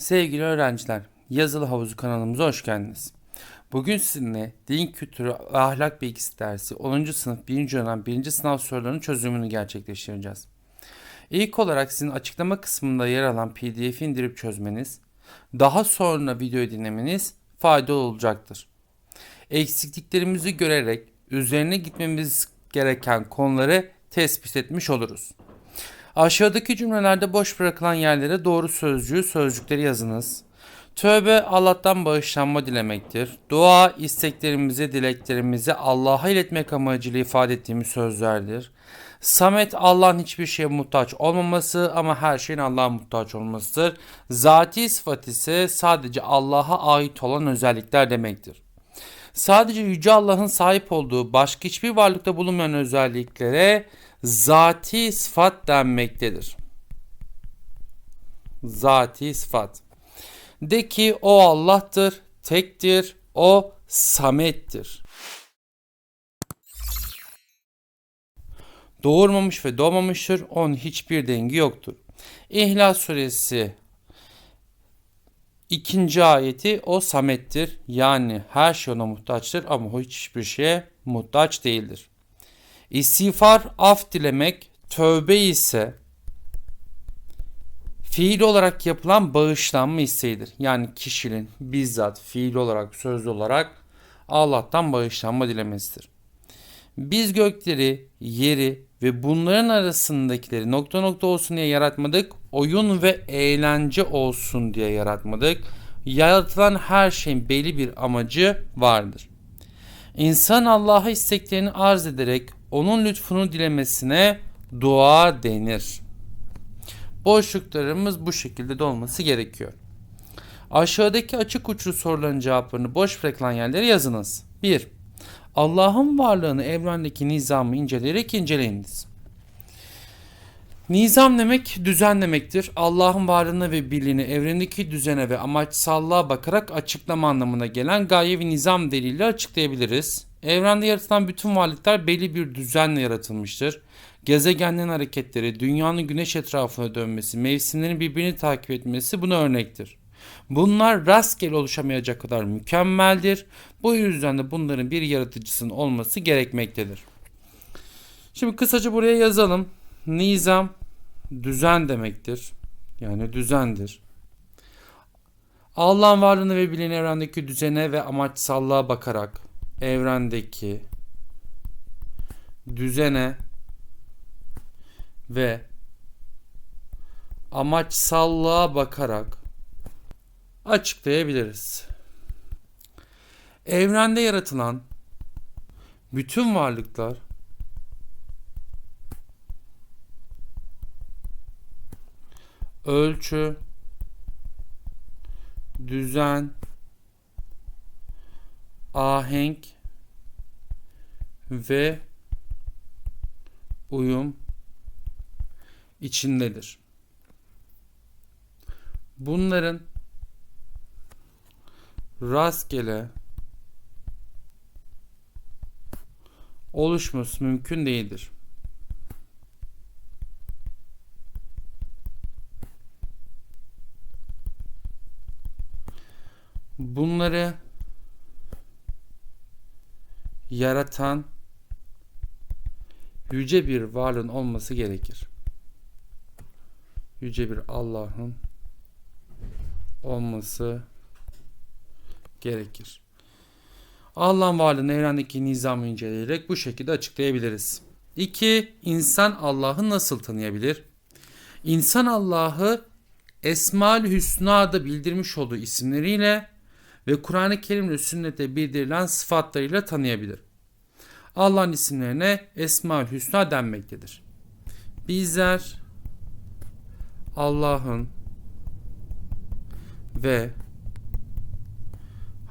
Sevgili öğrenciler, Yazılı Havuzu kanalımıza hoş geldiniz. Bugün sizinle din kültürü ve ahlak bilgisi dersi 10. sınıf 1. dönem 1. sınav sorularının çözümünü gerçekleştireceğiz. İlk olarak sizin açıklama kısmında yer alan pdf'i indirip çözmeniz, daha sonra videoyu dinlemeniz faydalı olacaktır. Eksikliklerimizi görerek üzerine gitmemiz gereken konuları tespit etmiş oluruz. Aşağıdaki cümlelerde boş bırakılan yerlere doğru sözcüğü sözcükleri yazınız. Tövbe Allah'tan bağışlanma dilemektir. Dua isteklerimizi, dileklerimizi Allah'a iletmek amacıyla ifade ettiğimiz sözlerdir. Samet Allah'ın hiçbir şeye muhtaç olmaması ama her şeyin Allah'a muhtaç olmasıdır. Zati sıfat ise sadece Allah'a ait olan özellikler demektir. Sadece Yüce Allah'ın sahip olduğu başka hiçbir varlıkta bulunmayan özelliklere zati sıfat denmektedir. Zati sıfat. De ki o Allah'tır, tektir, o samettir. Doğurmamış ve doğmamıştır, onun hiçbir dengi yoktur. İhlas suresi ikinci ayeti o samettir. Yani her şey ona muhtaçtır ama hiçbir şeye muhtaç değildir. İstiğfar af dilemek, tövbe ise fiil olarak yapılan bağışlanma isteğidir. Yani kişinin bizzat fiil olarak, sözlü olarak Allah'tan bağışlanma dilemesidir. Biz gökleri, yeri ve bunların arasındakileri nokta nokta olsun diye yaratmadık. Oyun ve eğlence olsun diye yaratmadık. Yaratılan her şeyin belli bir amacı vardır. İnsan Allah'a isteklerini arz ederek onun lütfunu dilemesine dua denir. Boşluklarımız bu şekilde dolması gerekiyor. Aşağıdaki açık uçlu soruların cevaplarını boş bırakılan yerlere yazınız. 1. Allah'ın varlığını evrendeki nizamı inceleyerek inceleyiniz. Nizam demek düzen demektir. Allah'ın varlığına ve birliğini evrendeki düzene ve amaçsallığa bakarak açıklama anlamına gelen gaye nizam deliliyle açıklayabiliriz. Evrende yaratılan bütün varlıklar belli bir düzenle yaratılmıştır. Gezegenlerin hareketleri, dünyanın güneş etrafına dönmesi, mevsimlerin birbirini takip etmesi buna örnektir. Bunlar rastgele oluşamayacak kadar mükemmeldir. Bu yüzden de bunların bir yaratıcısının olması gerekmektedir. Şimdi kısaca buraya yazalım. Nizam düzen demektir. Yani düzendir. Allah'ın varlığını ve bilin evrendeki düzene ve amaçsallığa bakarak evrendeki düzene ve amaçsallığa bakarak açıklayabiliriz. Evrende yaratılan bütün varlıklar ölçü, düzen, ahenk ve uyum içindedir. Bunların rastgele oluşması mümkün değildir. Bunları yaratan yüce bir varlığın olması gerekir. Yüce bir Allah'ın olması gerekir. Allah'ın varlığını evrendeki nizamı inceleyerek bu şekilde açıklayabiliriz. 2. İnsan Allah'ı nasıl tanıyabilir? İnsan Allah'ı Esma-ül Hüsna'da bildirmiş olduğu isimleriyle ve Kur'an-ı Kerim ve sünnete bildirilen sıfatlarıyla tanıyabilir. Allah'ın isimlerine Esma-ül Hüsna denmektedir. Bizler Allah'ın ve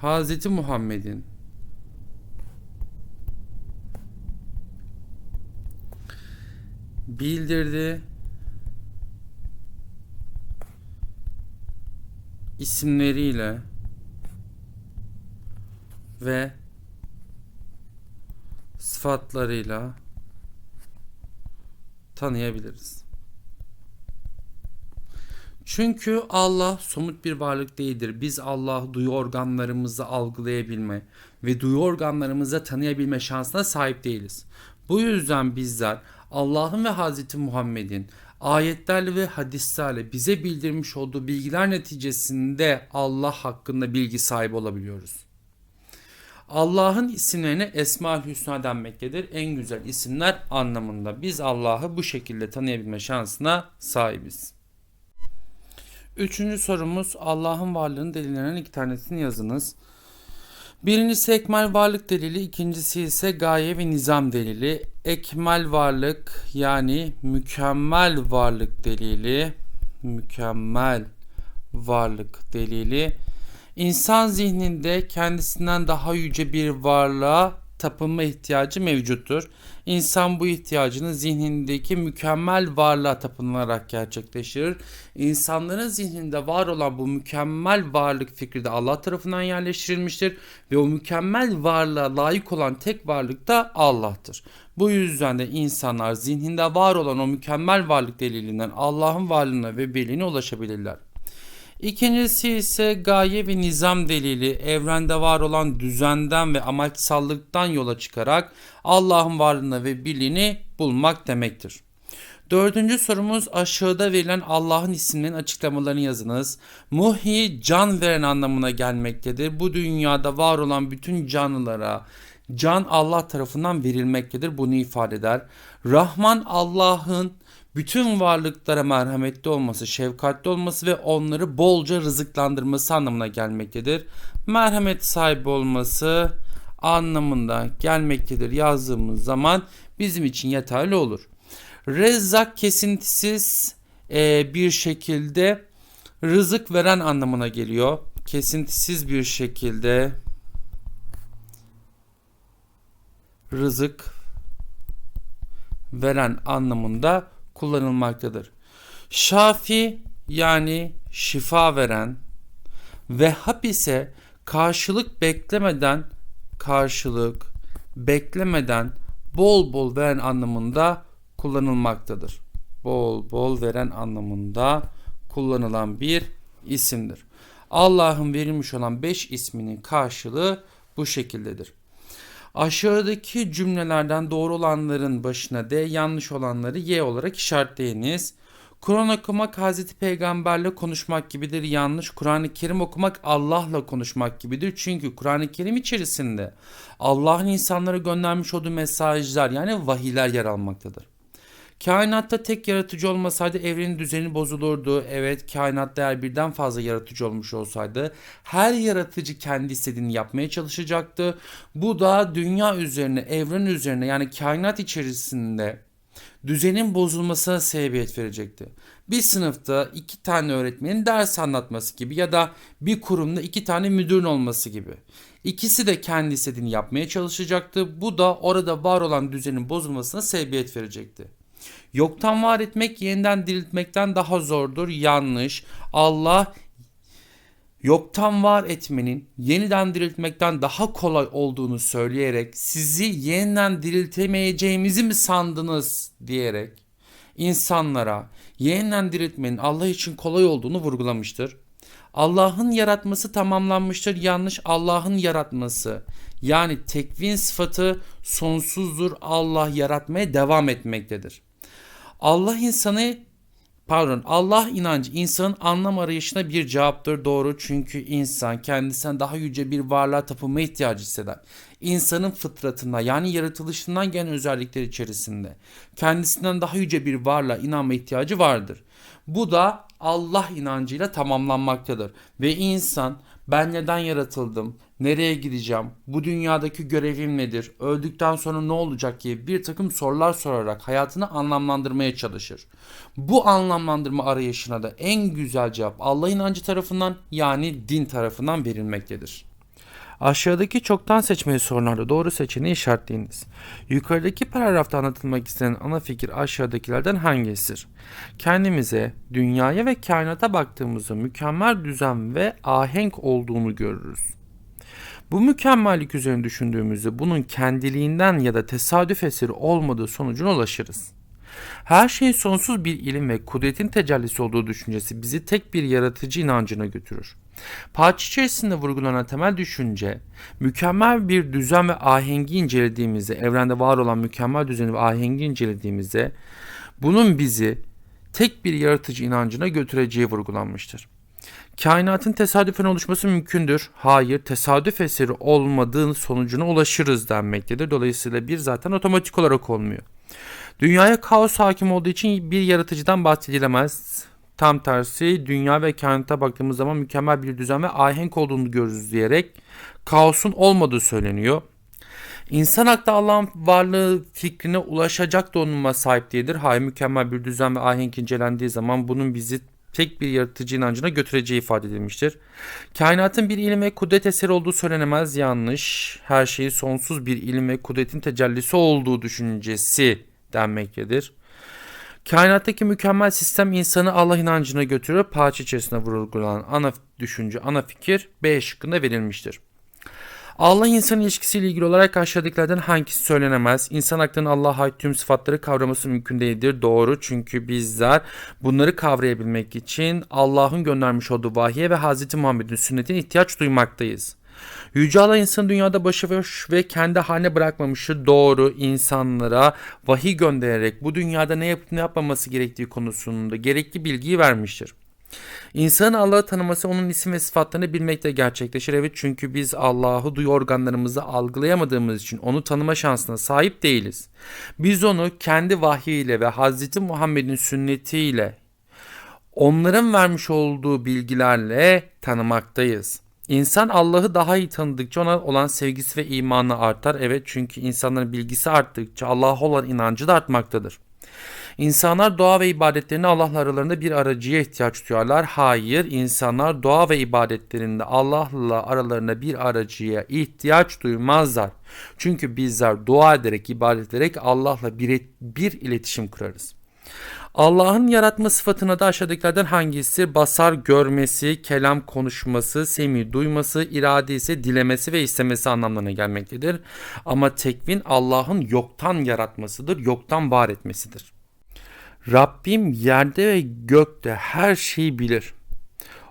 Hz. Muhammed'in bildirdi isimleriyle ve sıfatlarıyla tanıyabiliriz. Çünkü Allah somut bir varlık değildir. Biz Allah'ı duyu organlarımızla algılayabilme ve duyu organlarımızla tanıyabilme şansına sahip değiliz. Bu yüzden bizler Allah'ın ve Hazreti Muhammed'in ayetlerle ve hadislerle bize bildirmiş olduğu bilgiler neticesinde Allah hakkında bilgi sahibi olabiliyoruz. Allah'ın isimlerine Esma-ül Hüsna denmektedir. En güzel isimler anlamında. Biz Allah'ı bu şekilde tanıyabilme şansına sahibiz. Üçüncü sorumuz Allah'ın varlığının delillerinden iki tanesini yazınız. Birincisi ekmel varlık delili, ikincisi ise gaye ve nizam delili. Ekmel varlık yani mükemmel varlık delili, mükemmel varlık delili İnsan zihninde kendisinden daha yüce bir varlığa tapınma ihtiyacı mevcuttur. İnsan bu ihtiyacını zihnindeki mükemmel varlığa tapınılarak gerçekleştirir. İnsanların zihninde var olan bu mükemmel varlık fikri de Allah tarafından yerleştirilmiştir ve o mükemmel varlığa layık olan tek varlık da Allah'tır. Bu yüzden de insanlar zihninde var olan o mükemmel varlık delilinden Allah'ın varlığına ve birliğine ulaşabilirler. İkincisi ise gaye ve nizam delili evrende var olan düzenden ve amaçsallıktan yola çıkarak Allah'ın varlığını ve birliğini bulmak demektir. Dördüncü sorumuz aşağıda verilen Allah'ın isimlerinin açıklamalarını yazınız. Muhi can veren anlamına gelmektedir. Bu dünyada var olan bütün canlılara can Allah tarafından verilmektedir. Bunu ifade eder. Rahman Allah'ın bütün varlıklara merhametli olması, şefkatli olması ve onları bolca rızıklandırması anlamına gelmektedir. Merhamet sahibi olması anlamında gelmektedir yazdığımız zaman bizim için yeterli olur. Rezzak kesintisiz e, bir şekilde rızık veren anlamına geliyor. Kesintisiz bir şekilde rızık veren anlamında kullanılmaktadır. Şafi yani şifa veren, Vehhab ise karşılık beklemeden karşılık beklemeden bol bol veren anlamında kullanılmaktadır. Bol bol veren anlamında kullanılan bir isimdir. Allah'ın verilmiş olan beş isminin karşılığı bu şekildedir. Aşağıdaki cümlelerden doğru olanların başına D, yanlış olanları Y olarak işaretleyiniz. Kur'an okumak Hazreti Peygamberle konuşmak gibidir. Yanlış. Kur'an-ı Kerim okumak Allah'la konuşmak gibidir. Çünkü Kur'an-ı Kerim içerisinde Allah'ın insanlara göndermiş olduğu mesajlar yani vahiyler yer almaktadır. Kainatta tek yaratıcı olmasaydı evrenin düzeni bozulurdu. Evet kainatta eğer birden fazla yaratıcı olmuş olsaydı her yaratıcı kendi istediğini yapmaya çalışacaktı. Bu da dünya üzerine, evren üzerine yani kainat içerisinde düzenin bozulmasına sebebiyet verecekti. Bir sınıfta iki tane öğretmenin ders anlatması gibi ya da bir kurumda iki tane müdürün olması gibi. İkisi de kendi istediğini yapmaya çalışacaktı. Bu da orada var olan düzenin bozulmasına sebebiyet verecekti. Yoktan var etmek yeniden diriltmekten daha zordur. Yanlış. Allah yoktan var etmenin yeniden diriltmekten daha kolay olduğunu söyleyerek sizi yeniden diriltemeyeceğimizi mi sandınız diyerek insanlara yeniden diriltmenin Allah için kolay olduğunu vurgulamıştır. Allah'ın yaratması tamamlanmıştır. Yanlış Allah'ın yaratması. Yani tekvin sıfatı sonsuzdur. Allah yaratmaya devam etmektedir. Allah insanı pardon Allah inancı insanın anlam arayışına bir cevaptır doğru çünkü insan kendisinden daha yüce bir varlığa tapınma ihtiyacı hisseder. İnsanın fıtratında yani yaratılışından gelen özellikler içerisinde kendisinden daha yüce bir varlığa inanma ihtiyacı vardır. Bu da Allah inancıyla tamamlanmaktadır ve insan ben neden yaratıldım? Nereye gideceğim? Bu dünyadaki görevim nedir? Öldükten sonra ne olacak gibi bir takım sorular sorarak hayatını anlamlandırmaya çalışır. Bu anlamlandırma arayışına da en güzel cevap Allah inancı tarafından yani din tarafından verilmektedir. Aşağıdaki çoktan seçmeli sorularda doğru seçeneği işaretleyiniz. Yukarıdaki paragrafta anlatılmak istenen ana fikir aşağıdakilerden hangisidir? Kendimize, dünyaya ve kainata baktığımızda mükemmel düzen ve ahenk olduğunu görürüz. Bu mükemmellik üzerine düşündüğümüzde bunun kendiliğinden ya da tesadüf eseri olmadığı sonucuna ulaşırız. Her şeyin sonsuz bir ilim ve kudretin tecellisi olduğu düşüncesi bizi tek bir yaratıcı inancına götürür. Parça içerisinde vurgulanan temel düşünce, mükemmel bir düzen ve ahengi incelediğimizde, evrende var olan mükemmel düzeni ve ahengi incelediğimizde, bunun bizi tek bir yaratıcı inancına götüreceği vurgulanmıştır. Kainatın tesadüfen oluşması mümkündür. Hayır, tesadüf eseri olmadığın sonucuna ulaşırız denmektedir. Dolayısıyla bir zaten otomatik olarak olmuyor. Dünyaya kaos hakim olduğu için bir yaratıcıdan bahsedilemez. Tam tersi dünya ve kainata baktığımız zaman mükemmel bir düzen ve ahenk olduğunu görürüz diyerek kaosun olmadığı söyleniyor. İnsan aklı Allah'ın varlığı fikrine ulaşacak donanıma sahip değildir. Hayır mükemmel bir düzen ve ahenk incelendiği zaman bunun bizi tek bir yaratıcı inancına götüreceği ifade edilmiştir. Kainatın bir ilim ve kudret eseri olduğu söylenemez yanlış. Her şeyi sonsuz bir ilim ve kudretin tecellisi olduğu düşüncesi denmektedir. Kainattaki mükemmel sistem insanı Allah inancına götürür. Parça içerisinde vurgulanan ana düşünce, ana fikir B şıkkında verilmiştir. Allah insan ilişkisiyle ilgili olarak aşağıdakilerden hangisi söylenemez? İnsan aklının Allah'a ait tüm sıfatları kavraması mümkün değildir. Doğru çünkü bizler bunları kavrayabilmek için Allah'ın göndermiş olduğu vahiye ve Hz. Muhammed'in sünnetine ihtiyaç duymaktayız. Yüce Allah insanı dünyada başıboş ve kendi haline bırakmamıştır. Doğru insanlara vahiy göndererek bu dünyada ne yapıp ne yapmaması gerektiği konusunda gerekli bilgiyi vermiştir. İnsanın Allah'ı tanıması onun isim ve sıfatlarını bilmekle gerçekleşir. Evet çünkü biz Allah'ı duyu organlarımızı algılayamadığımız için onu tanıma şansına sahip değiliz. Biz onu kendi vahiyiyle ve Hz. Muhammed'in sünnetiyle onların vermiş olduğu bilgilerle tanımaktayız. İnsan Allah'ı daha iyi tanıdıkça ona olan sevgisi ve imanı artar. Evet çünkü insanların bilgisi arttıkça Allah'a olan inancı da artmaktadır. İnsanlar dua ve ibadetlerinde Allah'la aralarında bir aracıya ihtiyaç duyarlar. Hayır, insanlar dua ve ibadetlerinde Allah'la aralarında bir aracıya ihtiyaç duymazlar. Çünkü bizler dua ederek, ibadet ederek Allah'la bir, bir iletişim kurarız. Allah'ın yaratma sıfatına da aşağıdakilerden hangisi? Basar görmesi, kelam konuşması, semi duyması, irade ise dilemesi ve istemesi anlamlarına gelmektedir. Ama tekvin Allah'ın yoktan yaratmasıdır, yoktan var etmesidir. Rabbim yerde ve gökte her şeyi bilir.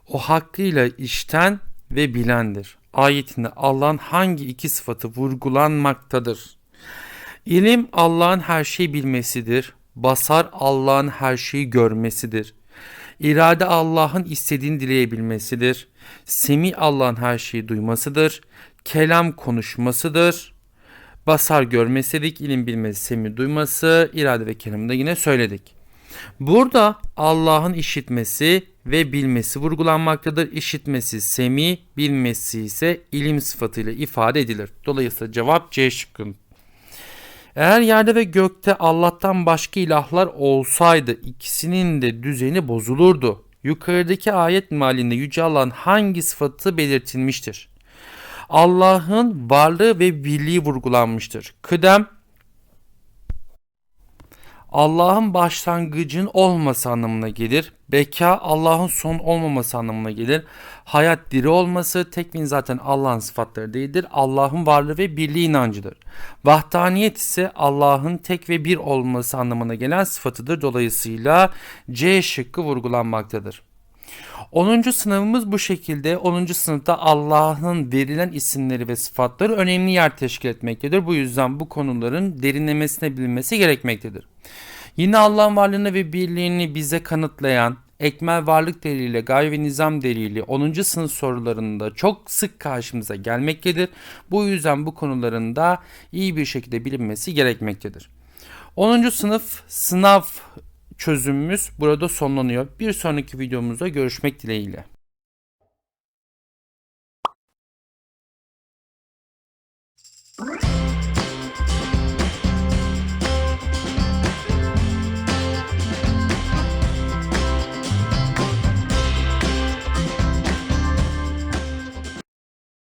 O hakkıyla işten ve bilendir. Ayetinde Allah'ın hangi iki sıfatı vurgulanmaktadır? İlim Allah'ın her şeyi bilmesidir. Basar Allah'ın her şeyi görmesidir. İrade Allah'ın istediğini dileyebilmesidir. Semi Allah'ın her şeyi duymasıdır. Kelam konuşmasıdır. Basar görmesidik, ilim bilmesi, semi duyması, irade ve kelamı da yine söyledik. Burada Allah'ın işitmesi ve bilmesi vurgulanmaktadır. İşitmesi semi, bilmesi ise ilim sıfatıyla ifade edilir. Dolayısıyla cevap C şıkkın. Eğer yerde ve gökte Allah'tan başka ilahlar olsaydı ikisinin de düzeni bozulurdu. Yukarıdaki ayet mealinde Yüce Allah'ın hangi sıfatı belirtilmiştir? Allah'ın varlığı ve birliği vurgulanmıştır. Kıdem Allah'ın başlangıcın olması anlamına gelir. Beka Allah'ın son olmaması anlamına gelir. Hayat diri olması tekvin zaten Allah'ın sıfatları değildir. Allah'ın varlığı ve birliği inancıdır. Vahdaniyet ise Allah'ın tek ve bir olması anlamına gelen sıfatıdır. Dolayısıyla C şıkkı vurgulanmaktadır. 10. sınavımız bu şekilde. 10. sınıfta Allah'ın verilen isimleri ve sıfatları önemli yer teşkil etmektedir. Bu yüzden bu konuların derinlemesine bilinmesi gerekmektedir. Yine Allah'ın varlığını ve birliğini bize kanıtlayan ekmel varlık deliliyle, gayri ve nizam delili 10. sınıf sorularında çok sık karşımıza gelmektedir. Bu yüzden bu konuların da iyi bir şekilde bilinmesi gerekmektedir. 10. sınıf sınav çözümümüz burada sonlanıyor. Bir sonraki videomuzda görüşmek dileğiyle. Thank